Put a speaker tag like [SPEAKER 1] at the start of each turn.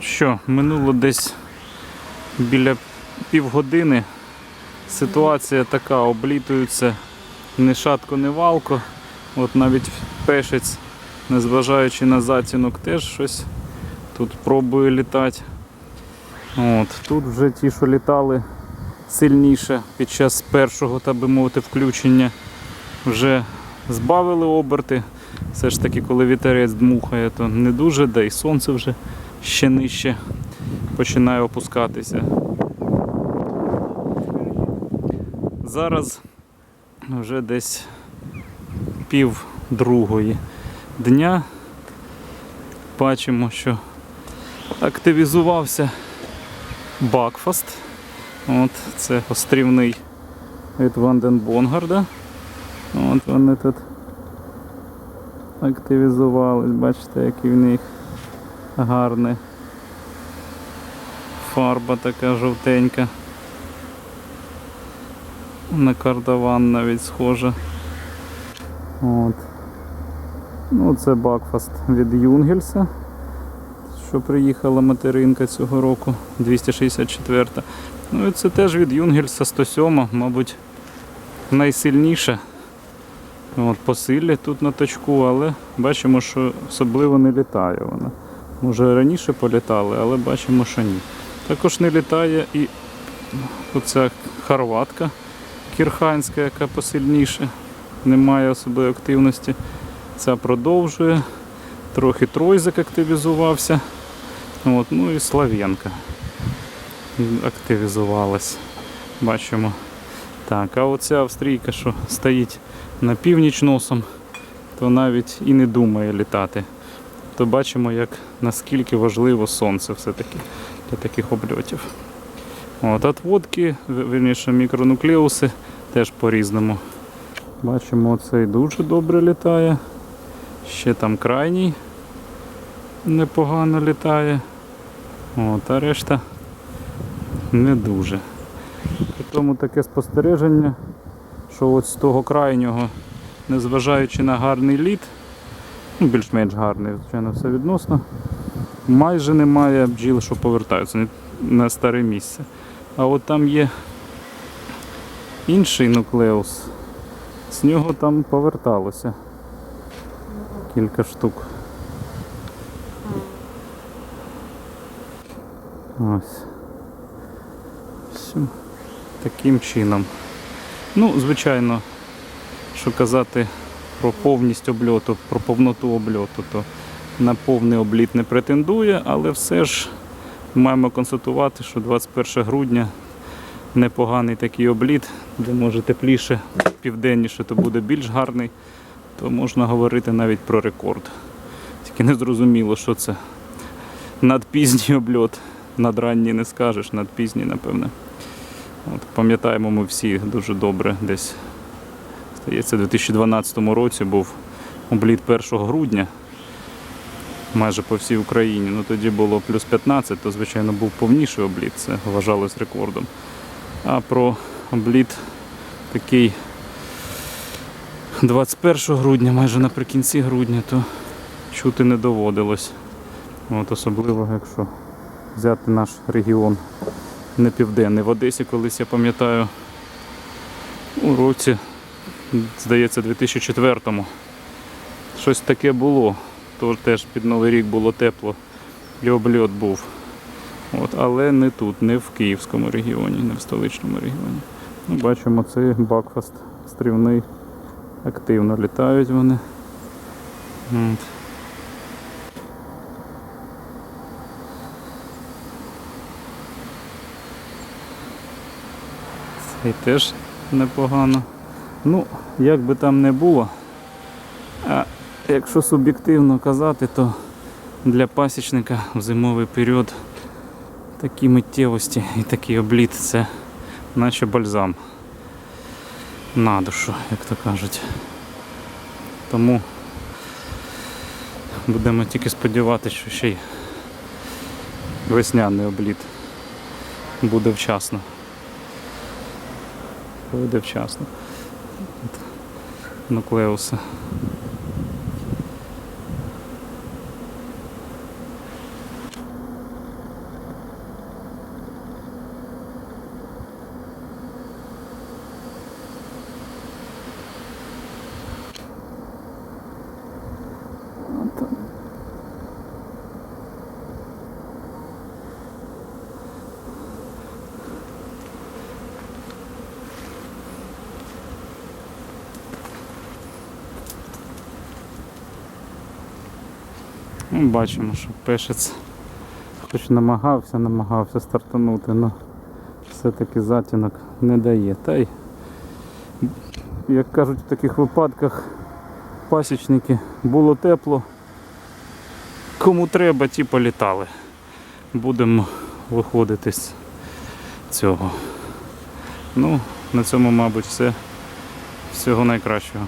[SPEAKER 1] Що, минуло десь біля півгодини. Ситуація така, облітуються ні шатко, ні валко. От навіть пешець, незважаючи на затінок, теж щось тут пробує літати. От, тут вже ті, що літали сильніше під час першого, так би мовити, включення, вже збавили оберти. Все ж таки, коли вітерець дмухає, то не дуже, да і сонце вже ще нижче починає опускатися. Зараз вже десь пів другої дня. Бачимо, що активізувався Бакфаст. От це острівний від Ванденбонгарда. От вони тут активізувались, бачите, який в них гарний. Фарба така жовтенька. На кардаван навіть схожа. От. Ну, це Бакфаст від Юнгельса, що приїхала материнка цього року, 264. Ну і це теж від Юнгельса 107, мабуть, найсильніша. От, по силі тут на точку, але бачимо, що особливо не літає вона. Може раніше політали, але бачимо, що ні. Також не літає і оця хорватка кірханська, яка посильніше, немає особливої активності. Ця продовжує. Трохи тройзик активізувався. От, ну і Слав'янка активізувалась. Бачимо. Так, а оця австрійка, що стоїть на північ носом, то навіть і не думає літати. То бачимо, як наскільки важливо сонце все-таки для таких обльотів. От, отводки, вірніше мікронуклеуси теж по-різному. Бачимо, цей дуже добре літає. Ще там крайній непогано літає. От, а решта не дуже. При тому таке спостереження, що от з того крайнього, незважаючи на гарний літ, ну, більш-менш гарний, звичайно, все відносно, майже немає бджіл, що повертаються на старе місце. А от там є інший нуклеус, з нього там поверталося кілька штук. Ось. Все. Таким чином. Ну, звичайно, що казати про повність обльоту, про повноту обльоту, то на повний обліт не претендує, але все ж маємо констатувати, що 21 грудня непоганий такий обліт, де може тепліше, південніше, то буде більш гарний, то можна говорити навіть про рекорд. Тільки не зрозуміло, що це надпізній обльот, надранній не скажеш, надпізній, напевне. Пам'ятаємо ми всі дуже добре, десь здається, у 2012 році був обліт 1 грудня майже по всій Україні. Ну тоді було плюс 15, то звичайно був повніший обліт, це вважалось рекордом. А про обліт такий 21 грудня, майже наприкінці грудня, то чути не доводилось. От особливо, якщо взяти наш регіон не південний. В Одесі колись я пам'ятаю у році, здається, 2004-му. Щось таке було. То теж під Новий рік було тепло і обльот був. От, але не тут, не в Київському регіоні, не в столичному регіоні. Ну, бачимо, цей Бакфаст стрівний. Активно літають вони. От. Цей теж непогано. Ну, як би там не було, а якщо суб'єктивно казати, то для пасічника в зимовий період такі миттєвості і такий обліт це наче бальзам на душу, як то кажуть. Тому будемо тільки сподіватися, що ще й весняний обліт буде вчасно. Буде вчасно. От Ну, бачимо, що пешець хоч намагався, намагався стартанути, але все-таки затінок не дає. Та й, як кажуть в таких випадках, пасічники було тепло. Кому треба, ті політали. Будемо виходити з цього. Ну, на цьому, мабуть, все. Всього найкращого.